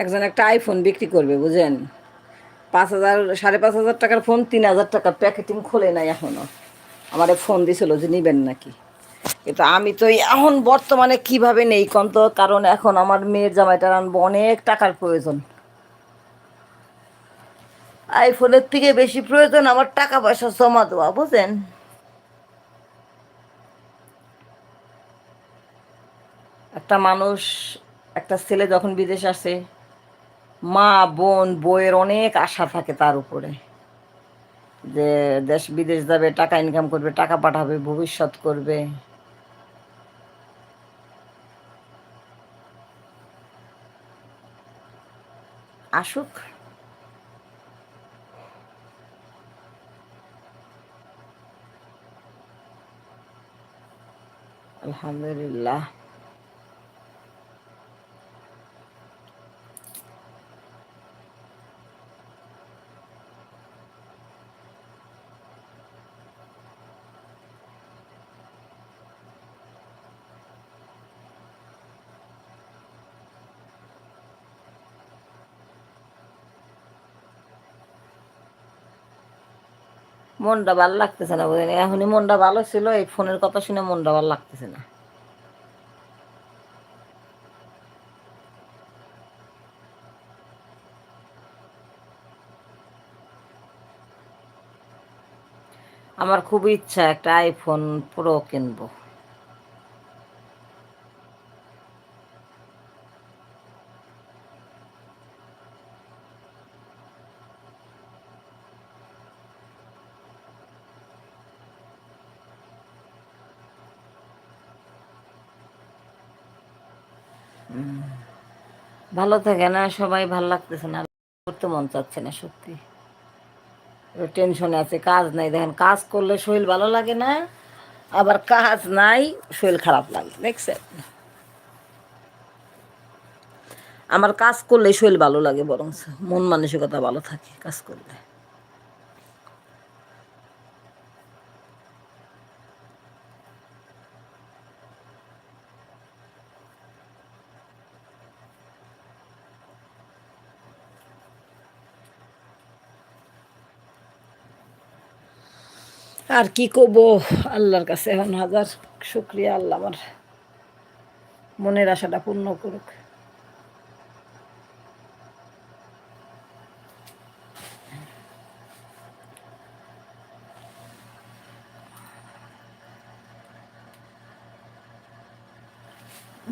একজন একটা আইফোন বিক্রি করবে, বুঝেন? পাঁচ হাজার, সাড়ে পাঁচ হাজার টাকার ফোন তিন হাজার টাকার প্যাকেটিং খোলে নাই এখনও আমারে ফোন দিছিল যে নিবেন নাকি? কিন্তু আমি তো এখন বর্তমানে কীভাবে নেই কম তো? কারণ এখন আমার মেয়ের জামাইটার আনব অনেক টাকার প্রয়োজন। আইফোনের থেকে বেশি প্রয়োজন আমার টাকা পয়সা জমা দেওয়া, বুঝেন? একটা মানুষ, একটা ছেলে যখন বিদেশ আসে মা, বোন, বইয়ের অনেক আশা থাকে তার উপরে। যে দেশ বিদেশ যাবে, টাকা ইনকাম করবে, টাকা পাঠাবে, ভবিষ্যৎ করবে। আসুক। আলহামদুলিল্লাহ। মনটা ভালো লাগতেছে না বুঝলেন এখনই মনটা ভালো ছিল এই ফোনের কথা শুনে মনটা ভালো লাগতেছে না। আমার খুব ইচ্ছা একটা আইফোন প্রো কিনবো। ভালো থাকে না, সবাই ভালো লাগতেছে না। করতে মন চাচ্ছে না, সত্যি। টেনশনে আছে, কাজ নাই। দেখেন, কাজ করলে শরীর ভালো লাগে না, আবার কাজ নাই, শরীর খারাপ লাগে, দেখছেন? আমার কাজ করলে শরীর ভালো লাগে বরং মন মানসিকতা ভালো থাকে কাজ করলে। আর কি করব? আল্লাহর কাছে এখন হাজার শুক্রিয়া, আল্লাহ আমার মনের আশাটা পূর্ণ করুক।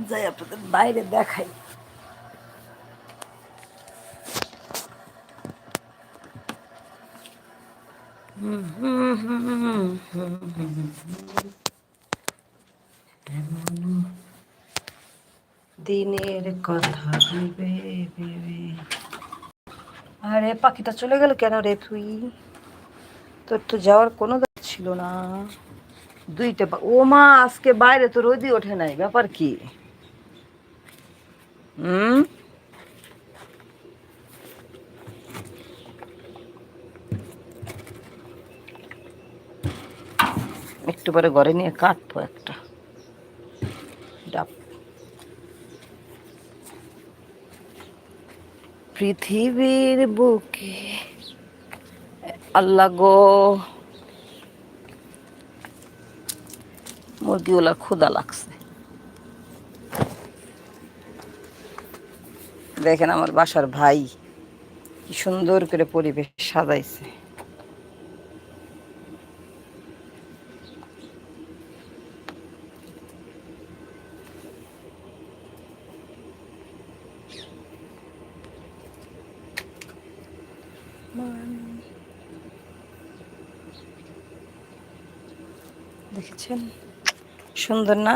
যাই আপনাদের বাইরে দেখাই। দিনের কথা ভেবে ভেবে। আরে, পাখিটা চলে গেল কেন রে তুই? তোর তো যাওয়ার কোনো ছিল না। দুইটা ও মা, আজকে বাইরে তো রোদই ওঠে নাই, ব্যাপার কি? হুম? একটু পরে ঘরে নিয়ে কাটবো একটা। ডাব। পৃথিবীর বুকে, আল্লাহ গো। মুরগিগুলার ক্ষুদা লাগছে। দেখেন আমার বাসার ভাই কি সুন্দর করে পরিবেশ সাজাইছে। দেখেছেন? সুন্দর না?